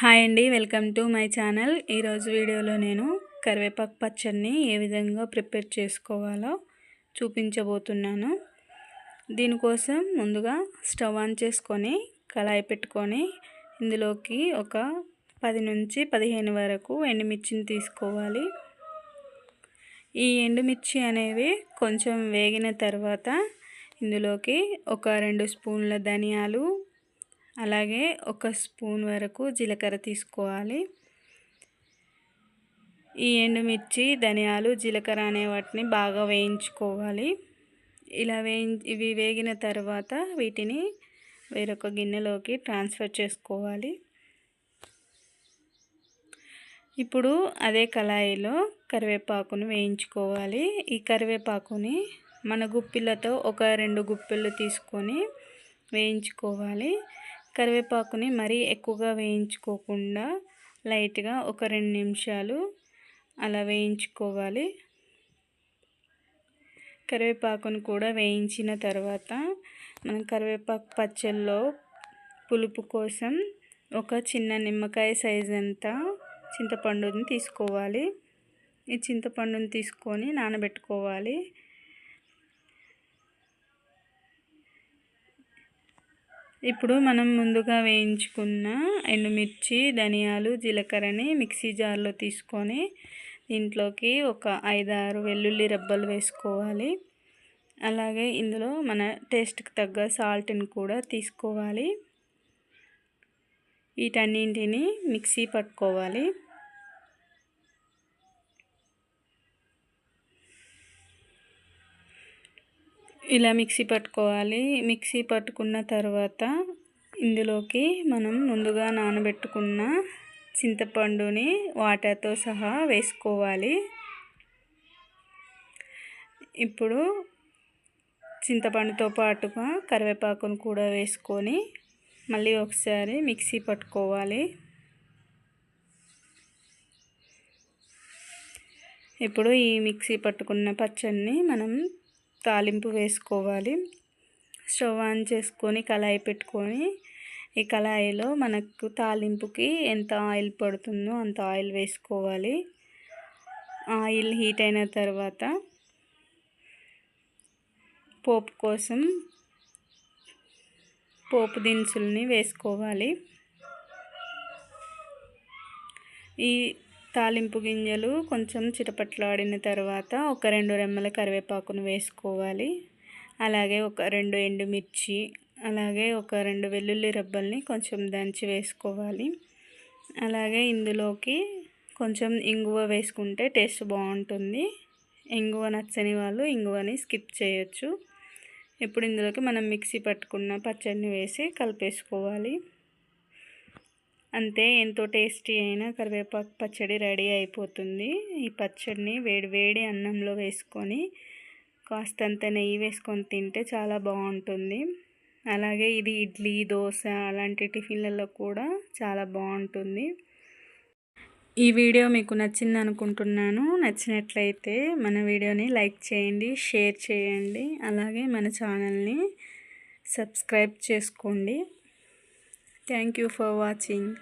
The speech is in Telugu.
హాయ్ అండి వెల్కమ్ టు మై ఛానల్. ఈరోజు వీడియోలో నేను కరివేపాకు పచ్చడిని ఏ విధంగా ప్రిపేర్ చేసుకోవాలో చూపించబోతున్నాను. దీనికోసం ముందుగా స్టవ్ ఆన్ చేసుకొని కళాయి పెట్టుకొని ఇందులోకి ఒక పది నుంచి పదిహేను వరకు ఎండుమిర్చిని తీసుకోవాలి. ఈ ఎండుమిర్చి అనేవి కొంచెం వేగిన తర్వాత ఇందులోకి ఒక రెండు స్పూన్ల ధనియాలు అలాగే ఒక స్పూన్ వరకు జీలకర్ర తీసుకోవాలి. ఈ ఎండుమిర్చి ధనియాలు జీలకర్ర అనే వాటిని బాగా వేయించుకోవాలి. ఇలా వేయి ఇవి వేగిన తర్వాత వీటిని వేరొక గిన్నెలోకి ట్రాన్స్ఫర్ చేసుకోవాలి. ఇప్పుడు అదే కళాయిలో కరివేపాకును వేయించుకోవాలి. ఈ కరివేపాకుని మన గుప్పిలతో ఒక రెండు గుప్పిళ్ళు తీసుకొని వేయించుకోవాలి. కరివేపాకుని మరీ ఎక్కువగా వేయించుకోకుండా లైట్గా ఒక రెండు నిమిషాలు అలా వేయించుకోవాలి. కరివేపాకును కూడా వేయించిన తర్వాత మనం కరివేపాకు పచ్చల్లో పులుపు కోసం ఒక చిన్న నిమ్మకాయ సైజ్ అంతా చింతపండుని తీసుకోవాలి. ఈ చింతపండుని తీసుకొని నానబెట్టుకోవాలి. ఇప్పుడు మనం ముందుగా వేయించుకున్న ఎండుమిర్చి ధనియాలు జీలకర్రని మిక్సీ జార్లో తీసుకొని దీంట్లోకి ఒక ఐదారు వెల్లుల్లి రెబ్బలు వేసుకోవాలి. అలాగే ఇందులో మన టేస్ట్కి తగ్గ సాల్ట్ని కూడా తీసుకోవాలి. వీటన్నింటిని మిక్సీ పట్టుకోవాలి. ఇలా మిక్సీ పట్టుకోవాలి. మిక్సీ పట్టుకున్న తర్వాత ఇందులోకి మనం ముందుగా నానబెట్టుకున్న చింతపండుని వాటర్తో సహా వేసుకోవాలి. ఇప్పుడు చింతపండుతో పాటుగా కరివేపాకును కూడా వేసుకొని మళ్ళీ ఒకసారి మిక్సీ పట్టుకోవాలి. ఇప్పుడు ఈ మిక్సీ పట్టుకున్న పచ్చడిని మనం తాలింపు వేసుకోవాలి. స్టవ్ ఆన్ చేసుకొని కళాయి పెట్టుకొని ఈ కళాయిలో మనకు తాలింపుకి ఎంత ఆయిల్ పడుతుందో అంత ఆయిల్ వేసుకోవాలి. ఆయిల్ హీట్ అయిన తర్వాత పోపు కోసం పోపు దినుసుల్ని వేసుకోవాలి. ఈ తాలింపు గింజలు కొంచెం చిటపట్లాడిన తర్వాత ఒక రెండు రెమ్మల కరివేపాకును వేసుకోవాలి. అలాగే ఒక రెండు ఎండుమిర్చి అలాగే ఒక రెండు వెల్లుల్లి రబ్బల్ని కొంచెం దంచి వేసుకోవాలి. అలాగే ఇందులోకి కొంచెం ఇంగువ వేసుకుంటే టేస్ట్ బాగుంటుంది. ఇంగువ నచ్చని వాళ్ళు ఇంగువని స్కిప్ చేయొచ్చు. ఇప్పుడు ఇందులోకి మనం మిక్సీ పట్టుకున్న పచ్చడిని వేసి కలిపేసుకోవాలి. అంతే ఎంతో టేస్టీ అయిన కరివేపాకు పచ్చడి రెడీ అయిపోతుంది. ఈ పచ్చడిని వేడి వేడి అన్నంలో వేసుకొని కాస్తంత నెయ్యి వేసుకొని తింటే చాలా బాగుంటుంది. అలాగే ఇది ఇడ్లీ దోశ అలాంటి టిఫిన్లలో కూడా చాలా బాగుంటుంది. ఈ వీడియో మీకు నచ్చింది అనుకుంటున్నాను. నచ్చినట్లయితే మన వీడియోని లైక్ చేయండి షేర్ చేయండి. అలాగే మన ఛానల్ని సబ్స్క్రైబ్ చేసుకోండి. Thank you for watching.